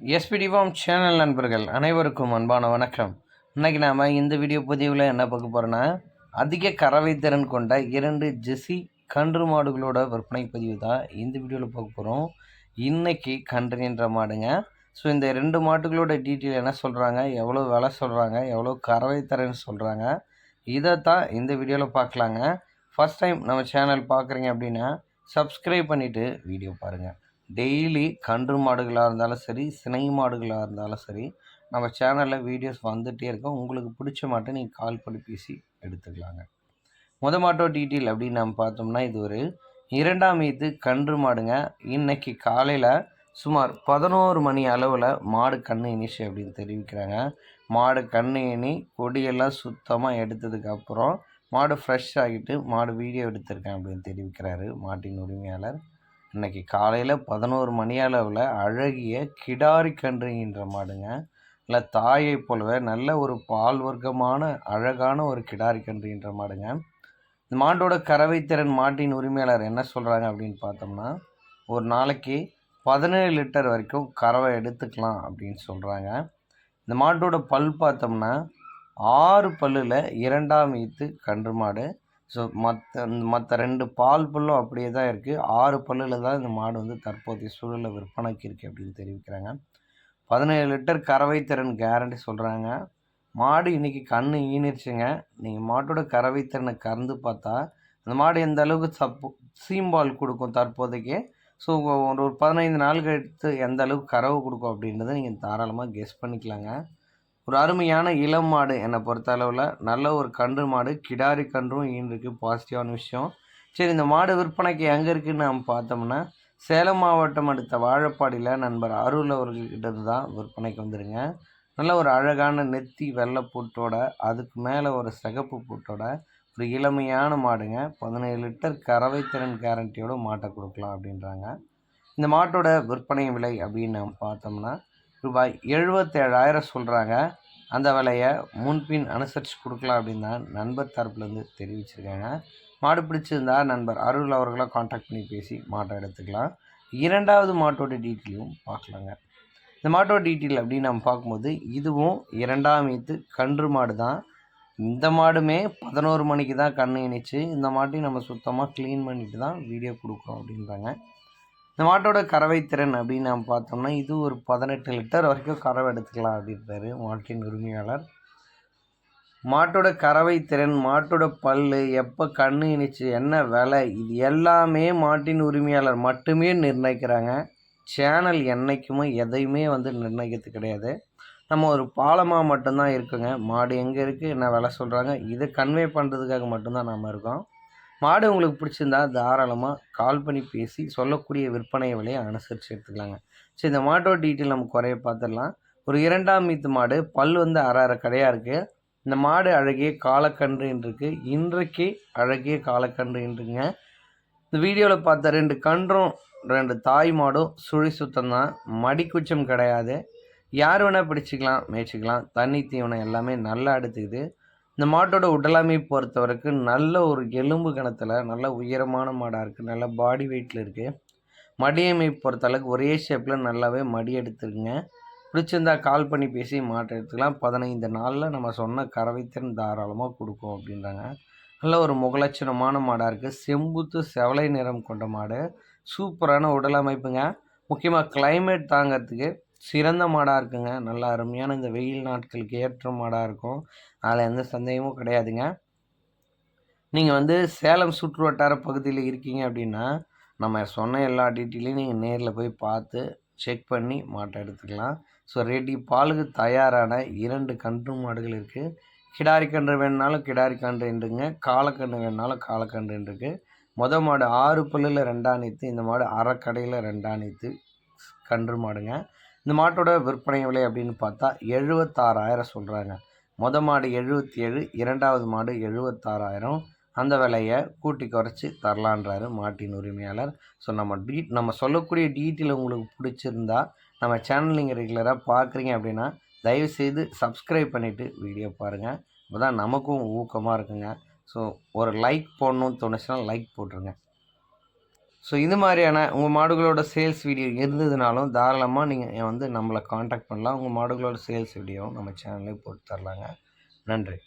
எஸ்பிடிவாம் channel நண்பர்கள் அனைவருக்கும் அன்பான வணக்கம். இன்றைக்கி நாம் இந்த வீடியோ பதிவில் என்ன பார்க்க போகிறோன்னா அதிக கறவை திறன் கொண்ட இரண்டு ஜெசி கன்று மாடுகளோட விற்பனை பதிவு தான் இந்த வீடியோவில் பார்க்க போகிறோம் இன்றைக்கி கன்றுன்ற மாடுங்க. ஸோ இந்த ரெண்டு மாட்டுகளோட டீட்டெயில் என்ன சொல்கிறாங்க எவ்வளோ விலை சொல்கிறாங்க எவ்வளோ கறவை தரேன்னு சொல்கிறாங்க இதை தான் இந்த வீடியோவில் பார்க்கலாங்க. ஃபஸ்ட் டைம் நம்ம சேனல் பார்க்குறீங்க அப்படின்னா சப்ஸ்கிரைப் பண்ணிவிட்டு வீடியோ பாருங்கள் டெய்லி கன்று மாடுகளாக இருந்தாலும் சரி சினை மாடுகளாக இருந்தாலும் சரி நம்ம சேனலில் வீடியோஸ் வந்துகிட்டே இருக்கோம். உங்களுக்கு பிடிச்ச மாட்டை நீங்கள் கால் பண்ணி பேசி எடுத்துக்கலாங்க. முத மாட்டோ டீட்டெயில் அப்படின்னு நம்ம பார்த்தோம்னா இது ஒரு இரண்டாம் ஈத்து கன்று மாடுங்க. இன்னைக்கு காலையில் சுமார் பதினோரு மணி அளவில் மாடு கண்ணு இனிச்சு அப்படின்னு தெரிவிக்கிறாங்க. மாடு கண்ணு இனி கொடியெல்லாம் சுத்தமாக எடுத்ததுக்கப்புறம் மாடு ஃப்ரெஷ் ஆகிட்டு மாடு வீடியோ எடுத்திருக்கேன் அப்படின்னு தெரிவிக்கிறாரு மாட்டின் உரிமையாளர். இன்னைக்கு காலையில் பதினோரு மணி அளவில் அழகிய கிடாரி கன்றுங்கிற மாடுங்க. இல்லை தாயை போலவே நல்ல ஒரு பால் வர்க்கமான அழகான ஒரு கிடாரி கன்றுங்கிற மாடுங்க. இந்த மாட்டோட கறவை திறன் மாட்டின் உரிமையாளர் என்ன சொல்கிறாங்க அப்படின்னு பார்த்தோம்னா ஒரு நாளைக்கு பதினேழு லிட்டர் வரைக்கும் கறவை எடுத்துக்கலாம் அப்படின்னு சொல்கிறாங்க இந்த மாட்டோட பல் பார்த்தோம்னா ஆறு பல்லில் இரண்டாம் ஈத்து கன்று மாடு ஸோ மற்ற மற்ற ரெண்டு பால் பல்லும் அப்படியே தான் இருக்குது ஆறு பல்லில் தான் இந்த மாடு வந்து தற்போதைய சூழலில் விற்பனைக்கு இருக்குது அப்படின்னு தெரிவிக்கிறாங்க. பதினேழு லிட்டர் கறவை திறன் கேரண்டி சொல்கிறாங்க மாடு இன்றைக்கி கண் ஈனிருச்சுங்க. நீங்கள் மாட்டோட கறவை திறனை கறந்து பார்த்தா அந்த மாடு எந்த அளவுக்கு சப்போ சீம்பால் கொடுக்கும் தற்போதைக்கு? ஸோ ஒரு ஒரு பதினைந்து நாள் கழித்து எந்த அளவுக்கு கறவு கொடுக்கும் அப்படின்றத நீங்கள் தாராளமாக கெஸ் பண்ணிக்கலாங்க. ஒரு அருமையான இளம் மாடு என்னை பொறுத்த அளவில் நல்ல ஒரு கன்று மாடு கிடாரி கன்றும் ஈன்றிருக்கு பாசிட்டிவான விஷயம். சரி இந்த மாடு விற்பனைக்கு எங்கே இருக்குதுன்னு நம்ம பார்த்தோம்னா சேலம் மாவட்டம் அடுத்த வாழப்பாடியில் நண்பர் அருள் அவர்கிட்ட தான் விற்பனைக்கு வந்துடுங்க நல்ல ஒரு அழகான நெத்தி வெள்ளை பூட்டோட அதுக்கு மேலே ஒரு சிகப்பு பூட்டோட ஒரு இளமையான மாடுங்க. பதினேழு லிட்டர் கறவை திறன் கேரண்டியோட மாட்டை கொடுக்கலாம் அப்படின்றாங்க. இந்த மாட்டோட விற்பனை விலை அப்படின்னு நம்ம பார்த்தோம்னா ரூபாய் எழுபத்தேழாயிரம் சொல்கிறாங்க அந்த விலையை முன்பின் அனுசரித்து கொடுக்கலாம் அப்படின்னு தான் நண்பர் தரப்புலேருந்து தெரிவிச்சிருக்காங்க. மாடு பிடிச்சிருந்தா நண்பர் அருள் அவர்களை காண்டாக்ட் பண்ணி பேசி மாட்டை எடுத்துக்கலாம். இரண்டாவது மாட்டோட டீட்டெயிலும் பார்க்கலாங்க. இந்த மாட்டோட டீட்டெயில் அப்படின்னு நம்ம பார்க்கும்போது இதுவும் இரண்டாம் ஈத்து கன்று மாடு தான். இந்த மாடுமே பதினோரு மணிக்கு தான் கண்ணு இணைச்சு இந்த மாட்டையும் நம்ம சுத்தமாக க்ளீன் பண்ணிட்டு தான் வீடியோ கொடுக்குறோம் அப்படின்றாங்க. இந்த மாட்டோட கறவை திறன் அப்படின்னு நம்ம பார்த்தோம்னா இது ஒரு பதினெட்டு லிட்டர் வரைக்கும் கறவை எடுத்துக்கலாம் அப்படின்றாரு மாட்டின் உரிமையாளர். மாட்டோட கறவை திறன் மாட்டோட பல் எப்போ கண்ணு இணைச்சு என்ன விலை இது எல்லாமே மாட்டின் உரிமையாளர் மட்டுமே நிர்ணயிக்கிறாங்க. சேனல் என்றைக்குமே எதையுமே வந்து நிர்ணயிக்கிறது கிடையாது. நம்ம ஒரு பாலமாக மட்டும்தான் இருக்குங்க. மாடு எங்கே இருக்குது என்ன விலை சொல்கிறாங்க இதை கன்வே பண்ணுறதுக்காக மட்டும்தான் நம்ம இருக்கோம். மாடு உங்களுக்கு பிடிச்சிருந்தா தாராளமாக கால் பண்ணி பேசி சொல்லக்கூடிய விற்பனை விலையை அனுசரித்து எடுத்துக்கலாங்க. சரி இந்த மாட்டோட டீட்டெயில் நம்ம குறைய பார்த்துடலாம் ஒரு இரண்டாம் மீத்து மாடு பல் வந்து அரை அரை கடையாக இருக்குது இந்த மாடு அழகிய காலக்கன்று இருக்குது இன்றைக்கு அழகிய காலக்கன்று என்றுங்க இந்த வீடியோவில் பார்த்த ரெண்டு கன்றும் ரெண்டு தாய் மாடும் சுழி சுத்தம் தான் மடிக்குச்சம் கிடையாது. யார் வேணால் பிடிச்சிக்கலாம் மேய்ச்சிக்கலாம். தண்ணி தீவனம் எல்லாமே நல்லா எடுத்துக்குது. இந்த மாட்டோட உடலாமை பொறுத்த வரைக்கும் நல்ல ஒரு எலும்பு கணத்தில் நல்ல உயரமான மாடாக இருக்குது நல்ல பாடி வெயிட்டில் இருக்குது மடியமை பொறுத்த அளவுக்கு ஒரே ஷேப்பில் நல்லாவே மடி எடுத்துருங்க பிடிச்சிருந்தா கால் பண்ணி பேசி மாட்டை எடுத்துக்கலாம். பதினைந்து நாளில் நம்ம சொன்ன கறவைத்திறன் தாராளமாக கொடுக்கும் அப்படின்றாங்க. நல்ல ஒரு முகலட்சணமான மாடாக இருக்குது செம்புத்து செவலை நிறம் கொண்ட மாடு. சூப்பரான உடல் அமைப்புங்க. முக்கியமாக கிளைமேட் தாங்கிறதுக்கு சிறந்த மாடாக இருக்குங்க. நல்லா அருமையான இந்த வெயில் நாட்களுக்கு ஏற்ற மாடாக இருக்கும். அதில் எந்த சந்தேகமும் கிடையாதுங்க. நீங்கள் வந்து சேலம் சுற்று வட்டார பகுதியில் இருக்கீங்க அப்படின்னா நம்ம சொன்ன எல்லா டீட்டெயிலையும் நீங்கள் நேரில் போய் பார்த்து செக் பண்ணி மாட்டை எடுத்துக்கலாம். ஸோ ரெடி பாலுக்கு தயாரான இரண்டு கன்று மாடுகள் இருக்குது கிடாரி கன்று வேணுனாலும் கிடாரி கன்று என்றுங்க காலக்கன்று வேணுனாலும் காலக்கன்று இருக்குது மொதல் மாடு ஆறு பல்லில் ரெண்டாணித்து இந்த மாடு அரைக்கடையில் ரெண்டாணித்து கன்று மாடுங்க. இந்த மாட்டோட விற்பனை விலை அப்படின்னு பார்த்தா எழுபத்தாறாயிரம் சொல்கிறாங்க மொத மாடு எழுபத்தி ஏழு இரண்டாவது மாடு எழுபத்தாறாயிரம் அந்த விலையை கூட்டி குறைச்சி தரலான்றாரு மாட்டின் உரிமையாளர். ஸோ நம்ம டீ நம்ம சொல்லக்கூடிய டீட்டெயில் உங்களுக்கு பிடிச்சிருந்தா நம்ம சேனல் நீங்கள் ரெகுலராக பார்க்குறீங்க அப்படின்னா தயவுசெய்து சப்ஸ்கிரைப் பண்ணிவிட்டு வீடியோ பாருங்கள் அப்போ தான் நமக்கும் ஊக்கமாக இருக்குங்க. ஸோ ஒரு லைக் போடணும்னு தோணுச்சுன்னா லைக் போட்டுருங்க. ஸோ இது மாதிரியான உங்கள் மாடுகளோட சேல்ஸ் வீடியோ இருந்ததுனாலும் தாராளமாக நீங்கள் வந்து நம்மளை காண்டாக்ட் பண்ணலாம். உங்கள் மாடுகளோட சேல்ஸ் வீடியோவும் நம்ம சேனல்லே போட்டு தரலாங்க. நன்றி.